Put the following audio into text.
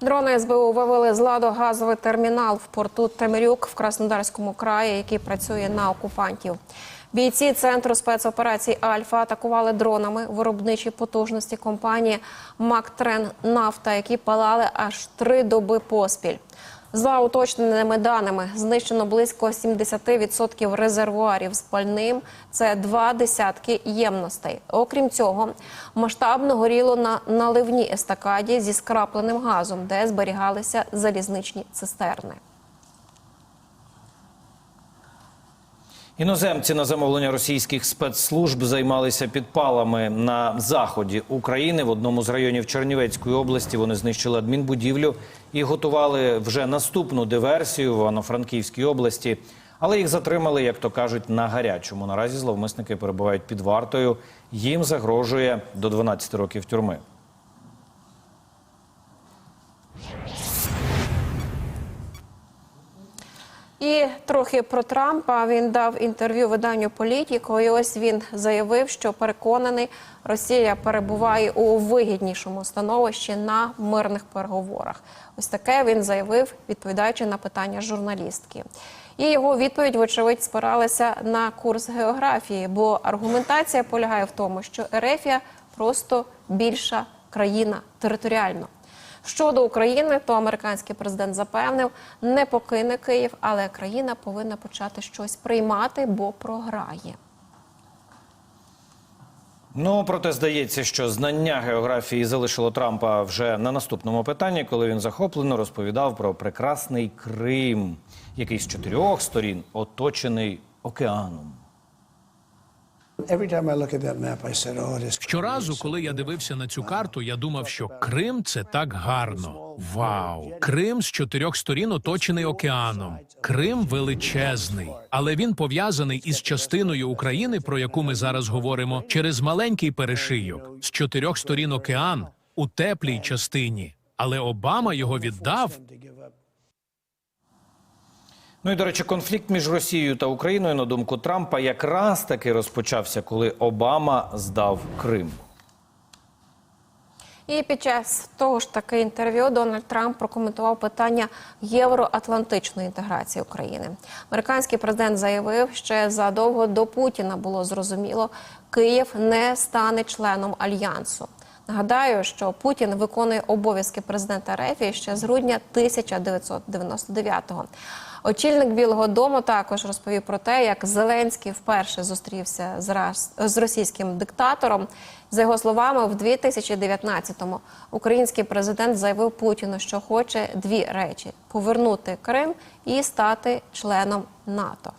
Дрони СБУ вивели з ладу газовий термінал в порту Темрюк в Краснодарському краї, який працює на окупантів. Бійці центру спецоперацій Альфа атакували дронами виробничі потужності компанії Мактрен Нафта, які палали аж три доби поспіль. За уточненими даними, знищено близько 70% резервуарів з пальним. Це два десятки ємностей. Окрім цього, масштабно горіло на наливній естакаді зі скрапленим газом, де зберігалися залізничні цистерни. Іноземці на замовлення російських спецслужб займалися підпалами на заході України. В одному з районів Чернівецької області вони знищили адмінбудівлю і готували вже наступну диверсію в Івано-Франківській області. Але їх затримали, як то кажуть, на гарячому. Наразі зловмисники перебувають під вартою. Їм загрожує до 12 років тюрми. І трохи про Трампа він дав інтерв'ю виданню Політіко. І ось він заявив, що переконаний, Росія перебуває у вигіднішому становищі на мирних переговорах. Ось таке він заявив, відповідаючи на питання журналістки. І його відповідь, вочевидь, спиралася на курс географії, бо аргументація полягає в тому, що Ерефія просто більша країна територіально. Щодо України, то американський президент запевнив, не покине Київ, але країна повинна почати щось приймати, бо програє. Ну проте здається, що знання географії залишило Трампа вже на наступному питанні, коли він захоплено розповідав про прекрасний Крим, який з чотирьох сторін оточений океаном. Щоразу, коли я дивився на цю карту, я думав, що Крим це так гарно. Вау! Крим з чотирьох сторін оточений океаном. Крим величезний, але він пов'язаний із частиною України, про яку ми зараз говоримо, через маленький перешийок з чотирьох сторін океан у теплій частині. Але Обама його віддав Ну і до речі, конфлікт між Росією та Україною, на думку Трампа, якраз таки розпочався, коли Обама здав Крим. І під час того ж таки інтерв'ю Дональд Трамп прокоментував питання євроатлантичної інтеграції України. Американський президент заявив, ще задовго до Путіна було зрозуміло, Київ не стане членом альянсу. Нагадаю, що Путін виконує обов'язки президента РФ ще з грудня 1999-го. Очільник Білого Дому також розповів про те, як Зеленський вперше зустрівся з раз- з російським диктатором. За його словами, в 2019-му український президент заявив Путіну, що хоче дві речі: повернути Крим і стати членом НАТО.